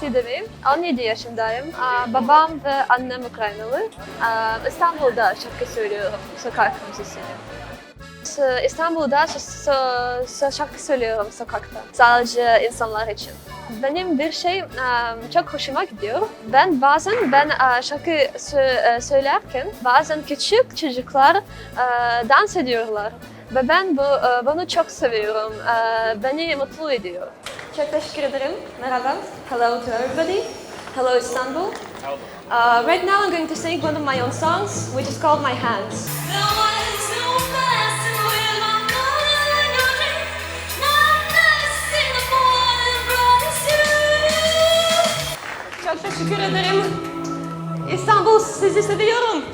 Safiye Demir, 17 yaşındayım. Babam ve annem Ukraynalı. İstanbul'da şarkı söylüyorum, sokak müzisyeni. S- İstanbul'da şarkı söylüyorum sokakta, sadece insanlar için. Benim bir şey çok hoşuma gidiyor. Ben bazen ben şarkı sö- söylerken bazen küçük çocuklar dans ediyorlar. Ve ben bu bunu çok seviyorum. Beni mutlu ediyor. Çok teşekkür ederim. Merhaba. Hello to everybody. Hello Istanbul. Uh, right now I'm going to sing one of my own songs, which is called My Hands. Çok teşekkür ederim. İstanbul sizi seviyorum.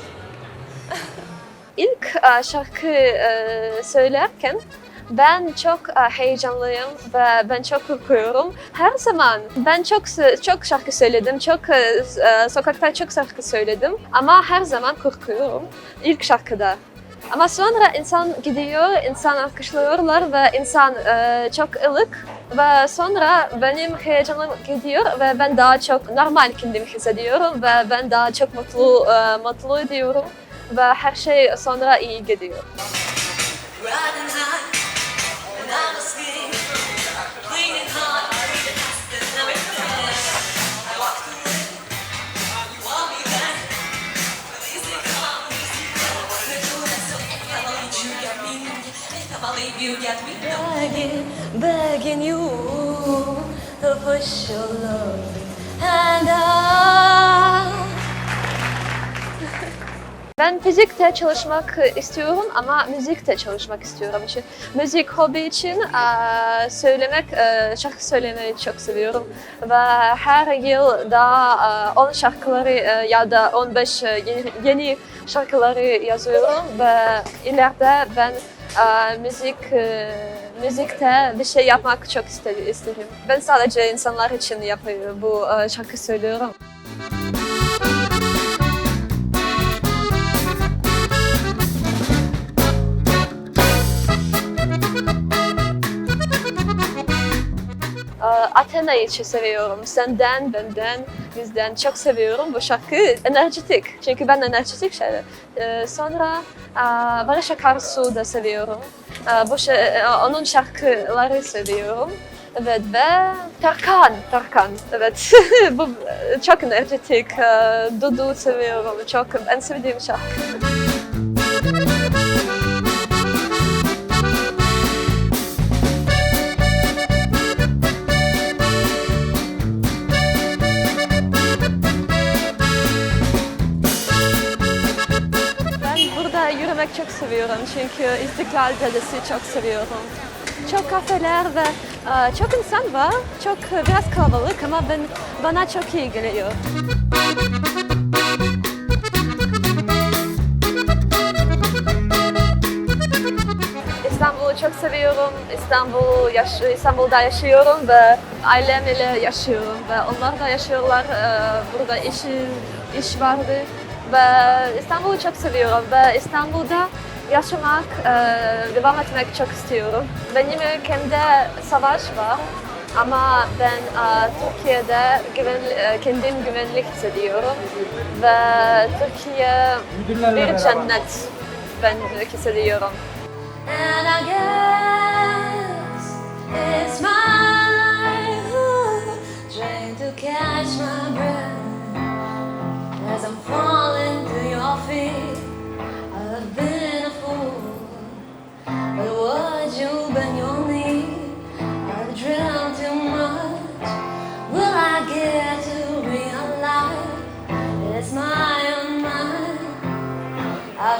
İlk e, şarkı e, söylerken ben çok e, heyecanlıyım ve ben çok korkuyorum. Her zaman ben çok çok şarkı söyledim, çok e, e, sokakta çok şarkı söyledim ama her zaman korkuyorum ilk şarkıda. Ama sonra insan gidiyor, insan alkışlıyorlar ve insan çok ılık ve sonra benim heyecanım gidiyor ve ben daha çok normal kendimi hissediyorum ve ben daha çok mutlu mutlu ediyorum ve her şey sonra iyi gidiyor. Riding begging, i believe you get me begging, begging you for your love, and I. Ben fizikte çalışmak istiyorum ama müzikte çalışmak istiyorum. Çünkü müzik hobi için söylemek, şarkı söylemeyi çok seviyorum. Ve her yıl daha 10 şarkıları ya da 15 yeni, şarkıları yazıyorum ve ileride ben müzik müzikte bir şey yapmak çok iste- isterim. Ben sadece insanlar için yapıyorum bu şarkı söylüyorum. Athena'yı çok seviyorum. Senden, benden, bizden çok seviyorum bu şarkı. Enerjitik. Çünkü ben enerjitik. Ee, sonra e, Barış Akarsu da seviyorum. Ee, bu şey, e, onun şarkıları seviyorum. Evet ve Tarkan, Tarkan. Evet. bu e, çok enerjitik. Ee, Dudu seviyorum. Çok en sevdiğim şarkı. Yürümek çok seviyorum çünkü İstiklal Caddesi çok seviyorum. Çok kafeler ve e, çok insan var. Çok e, biraz kalabalık ama ben bana çok iyi geliyor. İstanbul'u çok seviyorum. İstanbul yaş İstanbul'da yaşıyorum ve ailem ile yaşıyorum ve onlar da yaşıyorlar. Ee, burada iş iş vardı ve İstanbul'u çok seviyorum ve İstanbul'da yaşamak, e, devam etmek çok istiyorum. Benim ülkemde savaş var ama ben e, Türkiye'de güven, e, kendim güvenlik hissediyorum ve Türkiye bir cennet ben hissediyorum. And I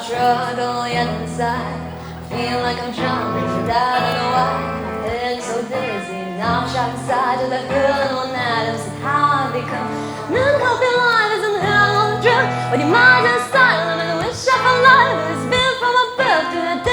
struggle inside. I feel like I'm drowning, and I don't know why. Head so dizzy, now I'm shot inside to the girl and Adam. So how I've become none healthy life is in hell on the drug. But you might just style and I wish I could live. It's been from above to the day.